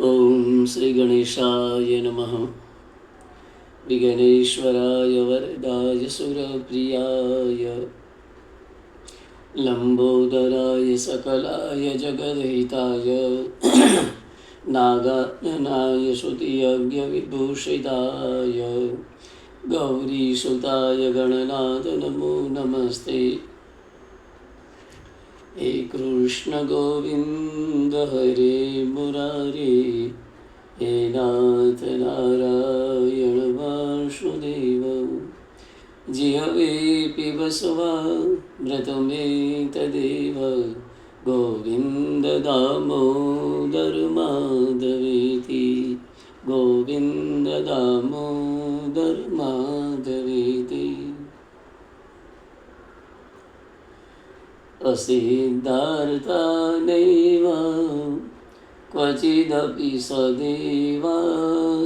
ॐ श्रीगणेशाय नमः विघ्नेश्वराय वरदाय सुरप्रियाय लम्बोदराय सकलाय जगद्हिताय नागाननाय श्रुतियज्ञविभूषिताय गौरीसुताय गणनाथ नमो नमस्ते हे कृष्ण गोविन्द हरे मुरारे हे नाथ नारायण वासुदेव जिहवे पिब व्रतमे तदेव गोविन्द दामोदर माधवेति गोविन्द दामोदर माधवेति असिद्धार्थानैव क्वचिदपि सदेवा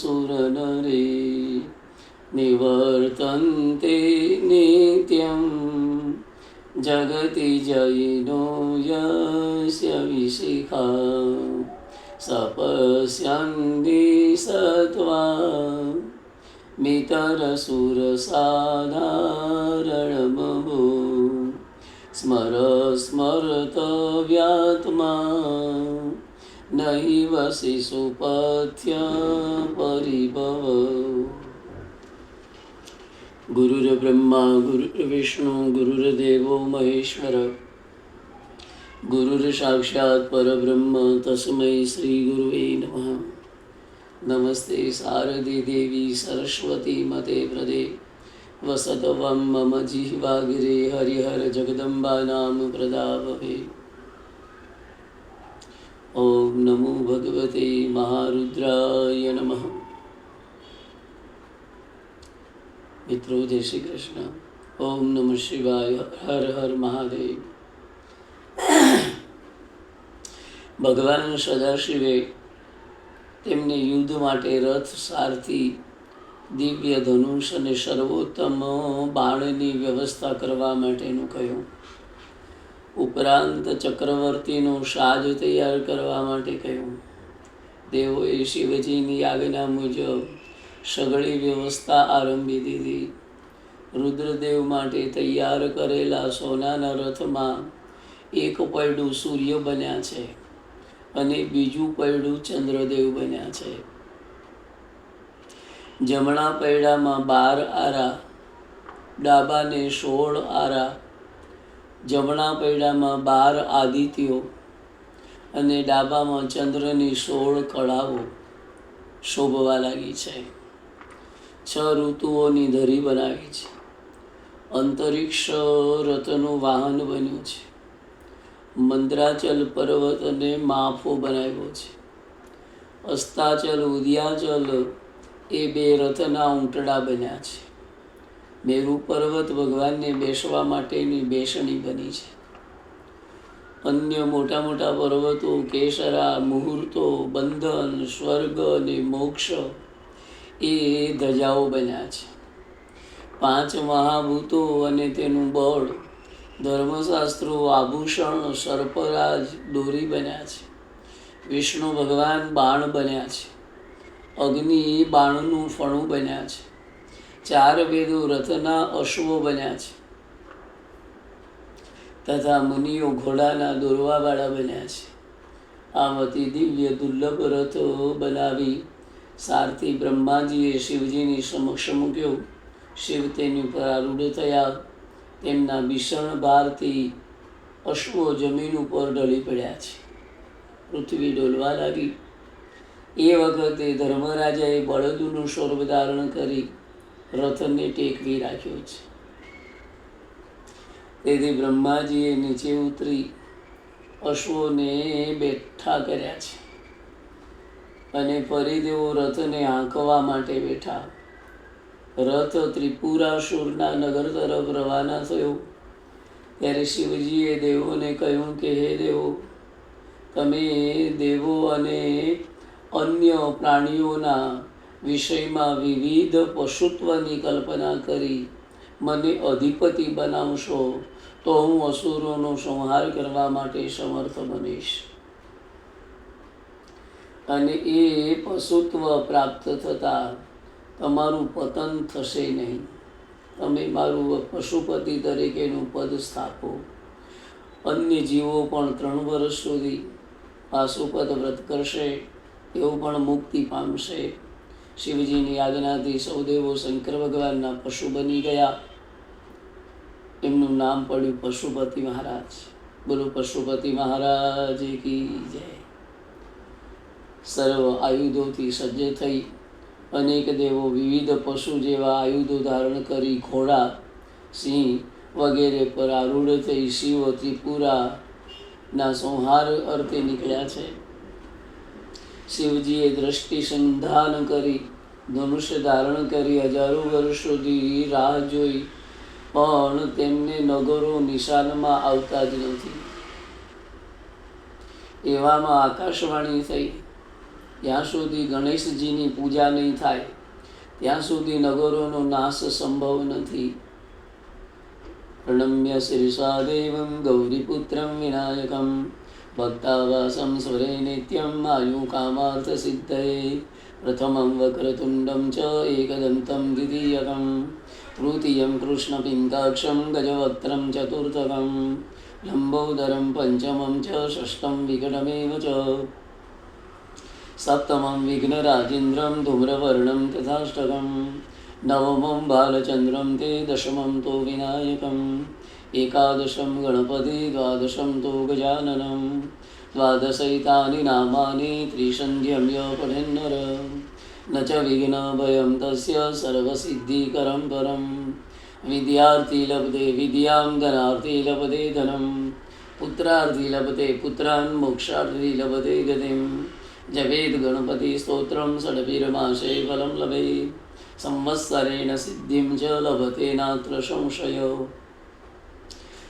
सुरनरे निवर्तन्ते नित्यं जगति जयिनो यस्य विशिखा सपश्यन्ति सत्वा સ્મર સ્મરતવ્યાત્મા, નૈવ શિશુપથ્ય પરિભવ. ગુરુર્બ્રહ્મા ગુરુર્વિષ્ણુ ગુરુર્દેવો મહેશ્વર. ગુરુર્સાક્ષાત પરબ્રહ્મ, તસ્મૈ શ્રી ગુરુવે નમઃ. નમસ્તે શારદી દેવી, સરસ્વતી મતે પ્રદે. વસતવમ મમ જીહવાગીરે હરિહર જગદંબા નામ પ્રદાપે ઓમ નમો ભગવતે મહારુદ્રાય નમ મિત્રો જય શ્રી કૃષ્ણ ઓમ નમ શિવાય હર હર મહાદેવ ભગવાન સદાશિવે તેમને યુદ્ધ માટે રથ સારથી દિવ્ય ધનુષ અને સર્વોત્તમ બાણની વ્યવસ્થા કરવા માટેનું કહ્યું. ઉપરાંત ચક્રવર્તીનો સાજ તૈયાર કરવા માટે કહ્યું. દેવોએ શિવજીની આજ્ઞા મુજબ સઘળી વ્યવસ્થા આરંભી દીધી. રુદ્રદેવ માટે તૈયાર કરેલા સોનાના રથમાં એક પૈડું સૂર્ય બન્યા છે અને બીજું પૈડું ચંદ્રદેવ બન્યા છે. જમણા પૈડામાં બાર આરા, ડાબાને સોળ આરા. જમણા પૈડામાં બાર આદિત્યો અને ડાબામાં ચંદ્રની સોળ કળાઓ શોભવા લાગી છે. છ ઋતુઓની ધરી બનાવી છે. અંતરિક્ષ રથનું વાહન બન્યું છે. મંદ્રાચલ પર્વતને માફો બનાવ્યો છે. અસ્તાચલ, ઉદયાચલ એ બે રથના ઊંટડા બન્યા છે. મેરુ પર્વત ભગવાનને બેસવા માટેની બેસણી બની છે. અન્ય મોટા મોટા પર્વતો, કેસરા, મુહૂર્તો, બંધન, સ્વર્ગ અને મોક્ષ એ ધજાઓ બન્યા છે. પાંચ મહાભૂતો અને તેનું બળ, ધર્મશાસ્ત્રો, આભૂષણ, સર્પરાજ દોરી બન્યા છે. વિષ્ણુ ભગવાન બાણ બન્યા છે. અગ્નિ બાણનું ફણું બન્યા છે. ચાર વેદો રથના અશ્વો બન્યા છે. તથા મુનિઓ ઘોડાના દોરવાવાળા બન્યા છે. આમ અતિ દિવ્ય દુર્લભ રથો બનાવી સારથી બ્રહ્માજીએ શિવજીની સમક્ષ મૂક્યો. શિવ તેની ઉપર આરૂઢ થયા. તેમના ભીષણ ભારથી અશ્વો જમીન ઉપર ઢળી પડ્યા છે. પૃથ્વી ડોલવા લાગી. એ વખતે ધર્મરાજાએ બળદુનું સ્વરૂપ ધારણ કરી રથને ટેકવી રાખ્યો છે. તેથી બ્રહ્માજીએ નીચે ઉતરી અશ્વોને બેઠા કર્યા છે અને ફરી તેઓ રથને આંકવા માટે બેઠા. રથ ત્રિપુરાસુરના નગર તરફ રવાના થયો. ત્યારે શિવજીએ દેવોને કહ્યું કે, હે દેવો, તમે દેવો અને અન્ય પ્રાણીઓના વિષયમાં વિવિધ પશુત્વની કલ્પના કરી, મને અધિપતિ બનાવશો તો હું અસુરોનો સંહાર કરવા માટે સમર્થ બનીશ. અને એ પશુત્વ પ્રાપ્ત થતાં તમારું પતન થશે નહીં. તમે મારું પશુપતિ તરીકેનું પદ સ્થાપો. અન્ય જીવો પણ ત્રણ વર્ષ સુધી પાશુપત વ્રત કરશે. તેઓ પણ મુક્તિ પામશે. શિવજીની આજ્ઞાથી સૌદેવો શંકર ભગવાનના પશુ બની ગયા. એમનું નામ પડ્યું પશુપતિ મહારાજ. બોલો, પશુપતિ મહારાજ કી જય. સર્વ આયુધોથી સજ્જ થઈ. અનેક દેવો વિવિધ પશુ જેવા આયુધો ધારણ કરી ઘોડા, સિંહ વગેરે પર આરૂઢ થઈ શિવ ત્રિપુરાના સંહાર અર્થે નીકળ્યા છે. શિવજીએ દ્રષ્ટિ સંધાન કરી, ધનુષ્ય ધારણ કરી, હજારો વર્ષ સુધી રાહ જોઈ, પણ તેમને નગરો નિશાનમાં આવતા જ નથી. એવામાં આકાશવાણી થઈ. ત્યાં સુધી ગણેશજીની પૂજા નહીં થાય. ત્યાં સુધી નગરોનો નાશ સંભવ નથી. પ્રણમ્ય શિરસા દેવમ ગૌરીપુત્રમ વિનાયકમ. भक्तावासं सुरे नित्यं मायुकामार्थसिद्धये प्रथमं वक्रतुण्डं च एकदन्तं द्वितीयकं तृतीयं कृष्णपिङ्गाक्षं गजवक्त्रं चतुर्थकं लम्बोदरं पञ्चमं च षष्ठं विकटमेव च सप्तमं विघ्नराजेन्द्रं धूम्रवर्णं तथाष्टकं नवमं बालचन्द्रं ते दशमं तु विनायकम् एकादशं गणपति द्वादशं तु गजाननं द्वादशैतानि नामानि त्रिसन्ध्यं य पठेन्नर न च विघ्नभयं तस्य सर्वसिद्धिकरं परं विद्यार्थी लभते विद्यां धनार्थी लभते धनं पुत्रार्थी लभते पुत्रान् मोक्षार्थी लभते गतिं जपेत् गणपतिस्तोत्रं षड्भिर्मासे फलं लभेत् संवत्सरेण सिद्धिं च लभते नात्र संशयो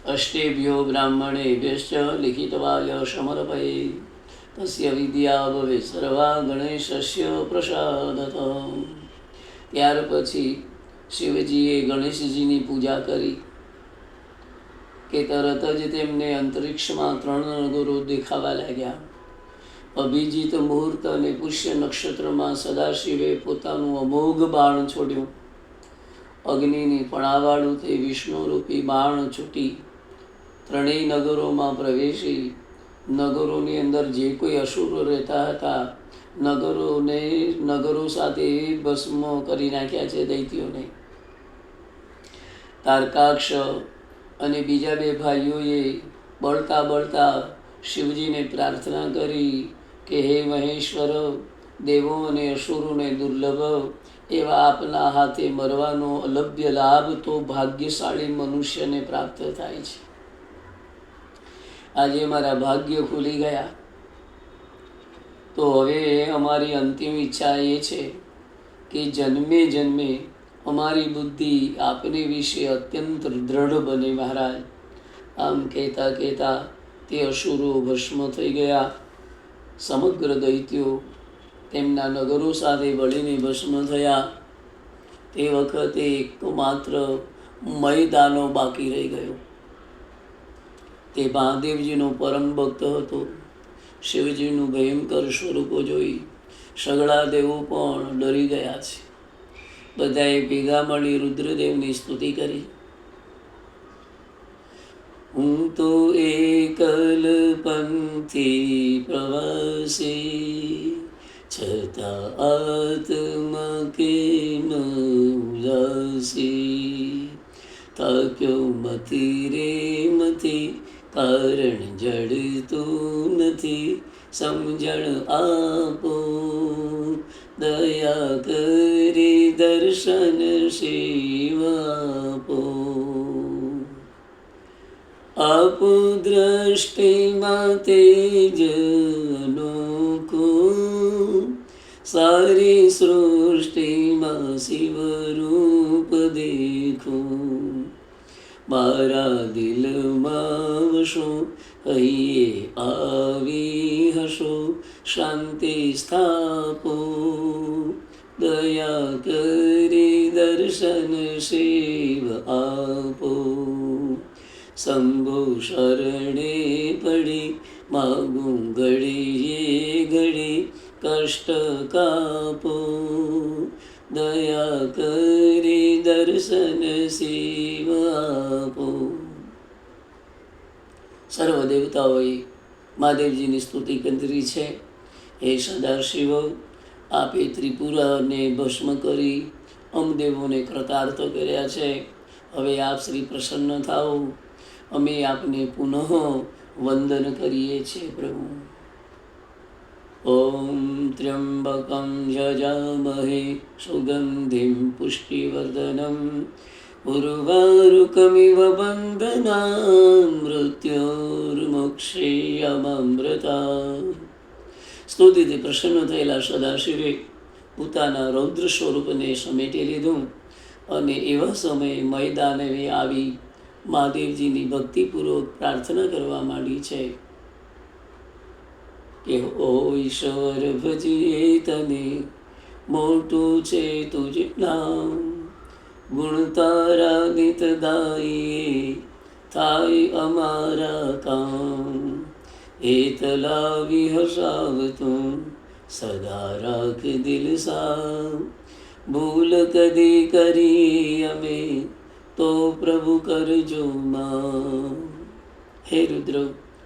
અષ્ટેભ્યો બ્રાહ્મણે બ્રાહ્મણેભ્યશ્ચ લિખિતવાય સમર્પયે તસ્ય વિદ્યા ભવે સર્વા ગણેશસ્ય પ્રસાદત ત્યાર પછી શિવજીએ ગણેશજીની પૂજા કરી કે તરત જ તેમને અંતરિક્ષમાં ત્રણ ગુરુ દેખાવા લાગ્યા અભિજીત મુહૂર્ત અને પુષ્ય નક્ષત્રમાં સદાશિવે પોતાનું અમોઘ બાણ છોડ્યું અગ્નિની પણાવાળું તે વિષ્ણુરૂપી બાણ છૂટી ત્રણેય નગરોમાં પ્રવેશી નગરોની અંદર જે કોઈ અસુરો રહેતા હતા, નગરોને, નગરો સાથે ભસ્મ કરી નાખ્યા છે દૈત્યોને. તારકાક્ષ અને બીજા બે ભાઈઓએ બળતા બળતા શિવજીને પ્રાર્થના કરી કે, હે મહેશ્વર, દેવો અને અસુરોને દુર્લભ, એવા આપના હાથે મરવાનો અલભ્ય લાભ તો ભાગ્યશાળી મનુષ્યને પ્રાપ્ત થાય છે. આજે મારા ભાગ્ય ખુલી ગયા. તો હવે અમારી અંતિમ ઈચ્છા એ છે કે જન્મે જન્મે અમારી બુદ્ધિ આપને વિશે અત્યંત દ્રઢ બને મહારાજ. આમ કહેતા કહેતા તે અસુરો ભસ્મ થઈ ગયા. સમગ્ર દૈત્યો તેમના નગરો સાથે બળીને ભસ્મ થયા. તે વખતે એક તો માત્ર મયદાનો બાકી રહી ગયો. તે મહાદેવજીનો પરમ ભક્ત હતો. શિવજીનું ભયંકર સ્વરૂપો જોઈ સગડા દેવો પણ ડરી ગયા છે. બધાએ ભેગા મળી રુદ્રદેવની સ્તુતિ કરી. હું તો એકલ પંથી પ્રવાસી, છતાં આત્મ કેમ ઉદાસી? તક્યો મતી રે મથી કારણ જડતું નથી સમજણ આપો દયા કરી દર્શન શિવાપો આપો દ્રષ્ટિમાં તેજ કો સારી સૃષ્ટિમાં શિવરૂપ દેખો મારા દિલમાં વશો અહીએ આવી હશો, શાંતિ સ્થાપો. દયા કરી દર્શન શિવ આપો. શંભુ શરણે પડી, માગું ઘડીએ ઘડી કષ્ટ કાપો. દયા કરી દર્શન શિવ આપો સર્વ દેવતાઓએ મહાદેવજીની સ્તુતિ કરી છે. હે સદાશિવ આપે ત્રિપુરાને ભસ્મ કરી અમદેવોને કૃતાર્થ કર્યા છે. હવે આપ શ્રી પ્રસન્ન થાઓ. અમે આપને પુનઃ વંદન કરીએ છીએ પ્રભુ. ઓમ त्र्यम्बकं यजामहे સુગંધિમ પુષ્ટિવર્ધનમ उर्वारुकमिव બંધના મૃત્યોર્મોક્ષેયમૃતા સ્તુતિથી પ્રસન્ન થયેલા સદાશિવે પોતાના રૌદ્ર સ્વરૂપને સમેટી લીધું અને એવા સમયે મૈદાને આવી મહાદેવજીની ભક્તિપૂર્વક પ્રાર્થના કરવા માંડી છે. કે ઓ ઈશ્વર ભજીએ તને મોટું છે તુજ નામ. ગુણ તારા નિત ગાઈએ, થાય અમારા કામ. એતલા વિહસાવ હસાવતું સદા રાખ દિલ સા ભૂલ કદી કરી અમે, તો પ્રભુ કરજો માં હે રુદ્ર,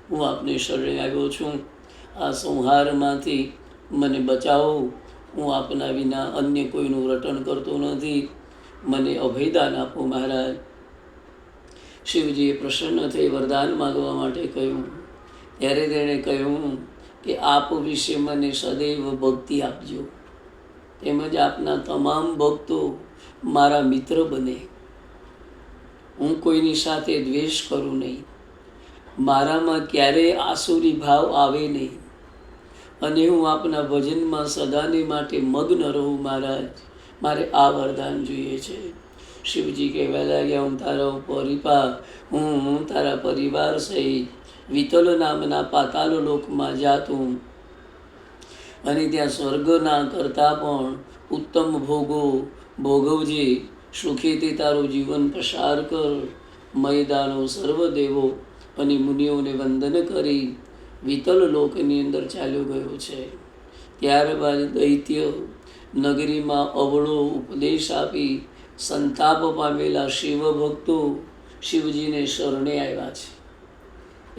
હું આપને શરણે આવ્યો છું. આ સંહારમાંથી મને બચાવો. હું આપના વિના અન્ય કોઈનું રટણ કરતો નથી. મને અભયદાન આપો મહારાજ. શિવજીએ પ્રસન્ન થઈ વરદાન માગવા માટે કહ્યું. ત્યારે તેણે કહ્યું કે આપ વિશે મને સદૈવ ભક્તિ આપજો. તેમજ આપના તમામ ભક્તો મારા મિત્ર બને. હું કોઈની સાથે દ્વેષ કરું નહીં. મારામાં ક્યારેય આસુરી ભાવ આવે નહીં. અને હું આપના ભજનમાં સદાને માટે મગ્ન રહું મહારાજ. મારે આ વરદાન જોઈએ છે. શિવજી કહેવા લાગ્યા, હું તારા પરિપા હું હું તારા પરિવાર સહિત વિતલ નામના પાતાલ લોકમાં જાતું. અને ત્યાં સ્વર્ગના કરતાં પણ ઉત્તમ ભોગો ભોગવજે. સુખેથી તારું જીવન પસાર કર. મૈદાનો સર્વદેવો અને મુનિઓને વંદન કરી. વિતલ લોકની અંદર ચાલ્યો ગયો છે. ત્યારબાદ દૈત્ય નગરીમાં અવળો ઉપદેશ આપી સંતાપ પામેલા શિવભક્તો શિવજીને શરણે આવ્યા છે.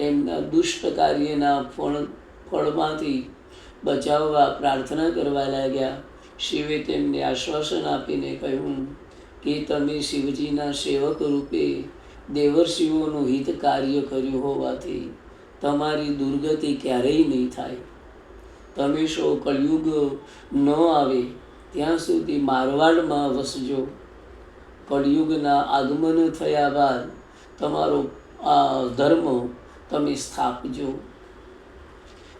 એમના દુષ્ટ કાર્યના ફળ, ફળમાંથી બચાવવા પ્રાર્થના કરવા લાગ્યા. શિવે તેમને આશ્વાસન આપીને કહ્યું કે તમે શિવજીના સેવક રૂપે દેવર્ષિઓનું હિત કાર્ય કર્યું હોવાથી તમારી દુર્ગતિ ક્યારેય નહીં થાય. તમે શો કળયુગ ન આવે, ત્યાં સુધી મારવાડમાં વસજો. કળયુગના આગમન થયા બાદ તમારો આ ધર્મ તમે સ્થાપજો.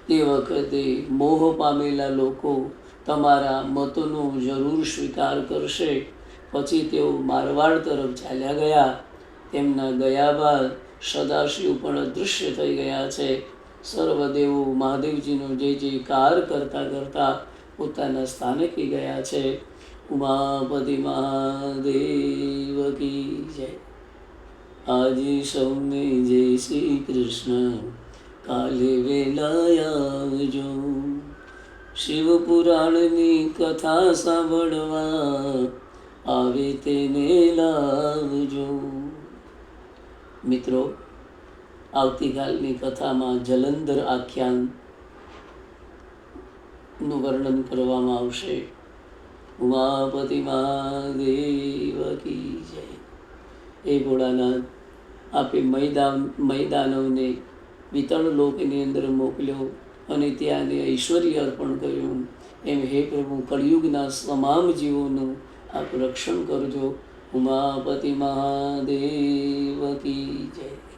તે વખતે મોહ પામેલા લોકો તમારા મતનો જરૂર સ્વીકાર કરશે. પછી તેઓ મારવાડ તરફ ચાલ્યા ગયા. તેમના ગયા બાદ સદાશિવ પણ અદૃશ્ય થઈ ગયા છે. સર્વદેવો મહાદેવજીનો જય જયકાર કરતા કરતા પોતાના સ્થાનકી ગયા છે. ઉમાપતિ મહાદેવ કી જય. આજે સૌને જય શ્રી કૃષ્ણ. કાલે વેલા આવજો. શિવ પુરાણની કથા સાંભળવા. આવે તેને લાવજો. મિત્રો, આવતીકાલની કથામાં જલંધર આખ્યાનનું વર્ણન કરવામાં આવશે. ઉમાપતિ મહાદેવ કી જય. એ ભોળાનાથ આપે મૈદાન મૈદાનવને વિતરણ લોકની અંદર મોકલ્યો અને ત્યાંને ઐશ્વર્ય અર્પણ કર્યું. એમ હે પ્રભુ, કળિયુગના તમામ જીવોનું આપ રક્ષણ કરજો. ઉમાપતિ મહાદેવ કી જય